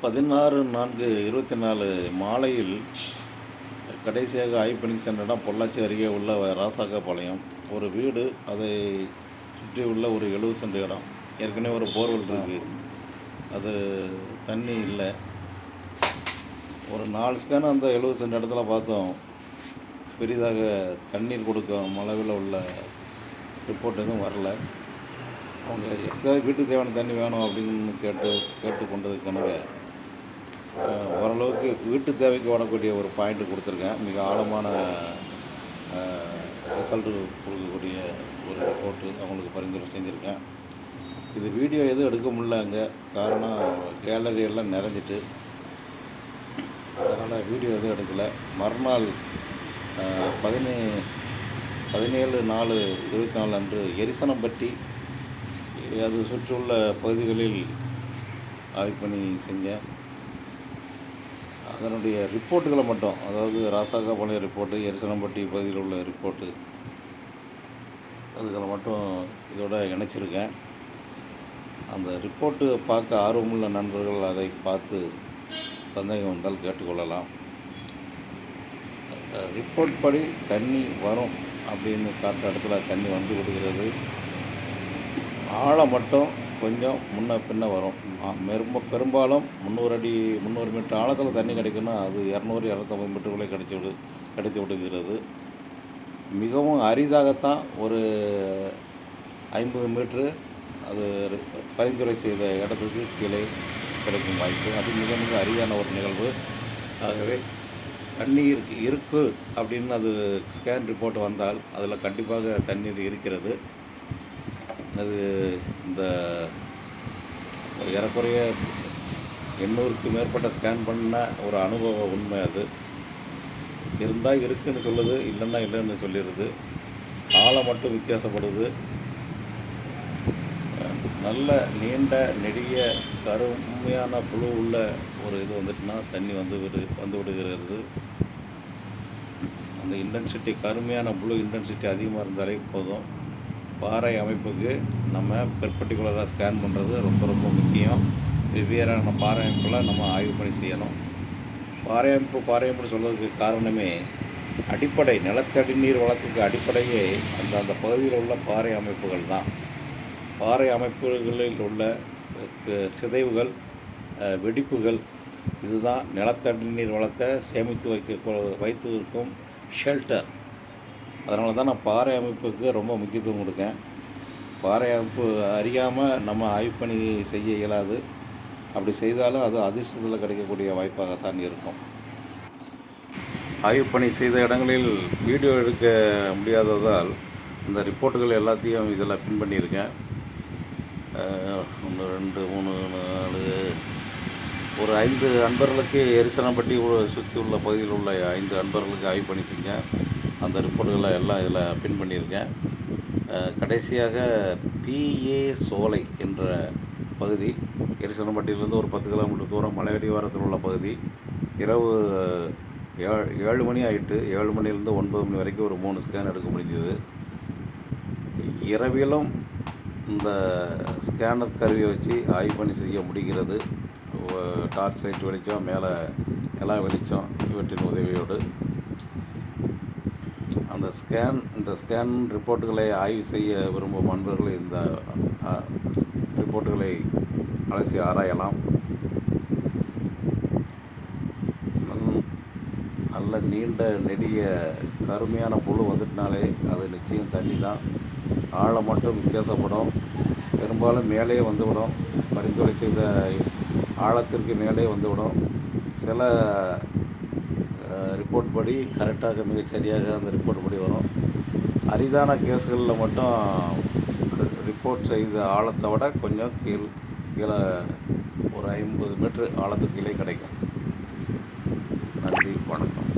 பதினாறு நான்கு இருபத்தி நாலு மாலையில் கடைசியாக ஆய்ப்பணிக்கு பண்ணி சென்ற இடம் பொள்ளாச்சி அருகே உள்ள ராசாக்கப்பாளையம் ஒரு வீடு அதை சுற்றி உள்ள ஒரு எழுபது சென்ற இடம். ஏற்கனவே ஒரு போர்வெல் இருக்குது அது தண்ணி இல்லை. ஒரு நாலு ஸ்கேன் அந்த எழுபது சென்ற இடத்துல பார்த்தோம். பெரிதாக தண்ணீர் கொடுக்கும் அளவில் உள்ள ரிப்போர்ட் எதுவும் வரல. அவங்க எப்போயாவது வீட்டுக்கு தேவையான தண்ணி வேணும்? அப்படின்னு கேட்டு கேட்டு கொண்டதுக்கானவே ஓரளவுக்கு வீட்டு தேவைக்கு வரக்கூடிய ஒரு பாயிண்ட் கொடுத்துருக்கேன். மிக ஆழமான ரிசல்ட்டு கொடுக்கக்கூடிய ஒரு ரிப்போர்ட்டு அவங்களுக்கு பரிந்துரை செஞ்சுருக்கேன். இது வீடியோ எதுவும் எடுக்க முடியல அங்கே. காரணம் கேலரி எல்லாம் நிறைஞ்சிட்டு. அதனால் வீடியோ எதுவும் எடுக்கலை. மறுநாள் பதினே பதினேழு நாலு இருபத்தி நாலு அன்று எரிசனம்பட்டி அது சுற்றியுள்ள பகுதிகளில் ஆய்வு பண்ணி செஞ்சேன். அதனுடைய ரிப்போர்ட்டுகளை மட்டும் அதாவது ராசாக்காபாளையம் ரிப்போர்ட்டு எரிசனம்பட்டி பகுதியில் உள்ள ரிப்போர்ட்டு அதுகளை மட்டும் இதோட இணைச்சிருக்கேன். அந்த ரிப்போர்ட்டு பார்க்க ஆர்வமுள்ள நண்பர்கள் அதை பார்த்து சந்தேகம் வந்தால் கேட்டுக்கொள்ளலாம். ரிப்போர்ட் படி தண்ணி வரும் அப்படின்னு காட்ட இடத்துல தண்ணி வந்து விடுகிறது ஆழம் மட்டும் கொஞ்சம் முன்ன பின்ன வரும். ஆ, பெரும்பாலும் முந்நூறு அடி முந்நூறு மீட்டர் ஆழத்தில் தண்ணி கிடைக்குன்னா அது இரநூறு இரநூத்தம்பது மீட்டருக்குள்ளே கிடைச்சி விடு கிடைத்து விடுகிறது. மிகவும் அரிதாகத்தான் ஒரு ஐம்பது மீட்ரு அது பரிந்துரை செய்த இடத்துக்கு கீழே கிடைக்கும் வாய்ப்பு. அது மிக மிக அரிதான ஒரு நிகழ்வு. ஆகவே தண்ணீர் இருக்குது அப்படின்னு அது ஸ்கேன் ரிப்போர்ட் வந்தால் அதில் கண்டிப்பாக தண்ணீர் இருக்கிறது. அது இந்த ஏறக்குறைய எண்ணூறுக்கு மேற்பட்ட ஸ்கேன் பண்ண ஒரு அனுபவ உண்மை அது. இருந்தால் இருக்குன்னு சொல்லுது இல்லைன்னா இல்லைன்னு சொல்லிடுது. ஆழம் மட்டும் வித்தியாசப்படுது. நல்ல நீண்ட நெடிய கருமையான புழு உள்ள ஒரு இது வந்துட்டுனா தண்ணி வந்து விடு வந்து விடுகிறது. அந்த இன்டென்சிட்டி கருமையான புழு இன்டென்சிட்டி அதிகமாக இருந்தாலே போதும். பாறை அமைப்புக்கு நம்ம பெர்பர்டிகுலராக ஸ்கேன் பண்ணுறது ரொம்ப ரொம்ப முக்கியம். வெவ்வேறான பாறை அமைப்புகளை நம்ம ஆய்வு பண்ணி செய்யணும். பாறை அமைப்பு பாறை அமைப்புன்னு சொல்றதுக்கு காரணமே அடிப்படை நிலத்தடி நீர் வளத்துக்கு அடிப்படையே அந்த அந்த பகுதியில் உள்ள பாறை அமைப்புகள் தான். பாறை அமைப்புகளில் உள்ள சிதைவுகள் வெடிப்புகள் இதுதான் நிலத்தடி நீர் வளத்தை சேமித்து வைக்க வைத்து இருக்கும் ஷெல்டர் அதனால தான் நான் பாறை அமைப்புக்கு ரொம்ப முக்கியத்துவம் கொடுக்கேன் பாறை அமைப்பு அறியாமல் நம்ம ஆய்வு பணி செய்ய இயலாது. அப்படி செய்தாலும் அது அதிர்ஷ்டத்தில் கிடைக்கக்கூடிய வாய்ப்பாகத்தான் இருக்கும். ஆய்வு பணி செய்த இடங்களில் வீடியோ எடுக்க முடியாததால் இந்த ரிப்போர்ட்டுகள் எல்லாத்தையும் இதில் பின் பண்ணியிருக்கேன். ஒன்று ரெண்டு மூணு நாலு ஒரு ஐந்து அன்பர்களுக்கு எரிசனப்பட்டி சுற்றி உள்ள பகுதியில் உள்ள ஐந்து அன்பர்களுக்கு ஆய்வு பண்ணி செஞ்சேன். அந்த ரிப்போர்ட்டுகளை எல்லாம் இதில் பின் பண்ணியிருக்கேன். கடைசியாக பிஏ சோலை என்ற பகுதி எரிசனப்பட்டியிலேருந்து ஒரு பத்து கிலோமீட்டர் தூரம் மலையடிவாரத்தில் உள்ள பகுதி இரவு ஏழு ஏழு மணி ஆகிட்டு ஏழு மணிலேருந்து ஒன்பது மணி வரைக்கும் ஒரு மூணு ஸ்கேன் எடுக்க முடிஞ்சது. இரவிலும் இந்த ஸ்கேனர் கருவியை வச்சு ஆய்வு பண்ணி செய்ய முடிகிறது. டார்ச் லைட் வெளிச்சம் மேலே நிலா வெளிச்சம் இவற்றின் உதவியோடு. அந்த ஸ்கேன் இந்த ஸ்கேன் ரிப்போர்ட்டுகளை ஆய்வு செய்ய விரும்பும் அன்பர்கள் இந்த ரிப்போர்ட்டுகளை அலசி ஆராயலாம். நல்ல- நீண்ட நெடிய கருமையான புழு வந்துட்டுனாலே அது நிச்சயம் தண்ணி தான் ஆழம் மட்டும் வித்தியாசப்படும். பெரும்பாலும் மேலே வந்துவிடும். பரிந்துரை செய்த ஆழத்திற்கு மேலே வந்துவிடும். சில ரிப்போர்ட் படி கரெக்டாக மிக சரியாக அந்த ரிப்போர்ட் படி வரும். அரிதான கேஸ்களில் மட்டும் ரிப்போர்ட் செய்த ஆழத்தை விட கொஞ்சம் கீழ் கீழே ஒரு ஐம்பது மீட்ரு ஆழத்துக்கு கீழே கிடைக்கும். நன்றி வணக்கம்.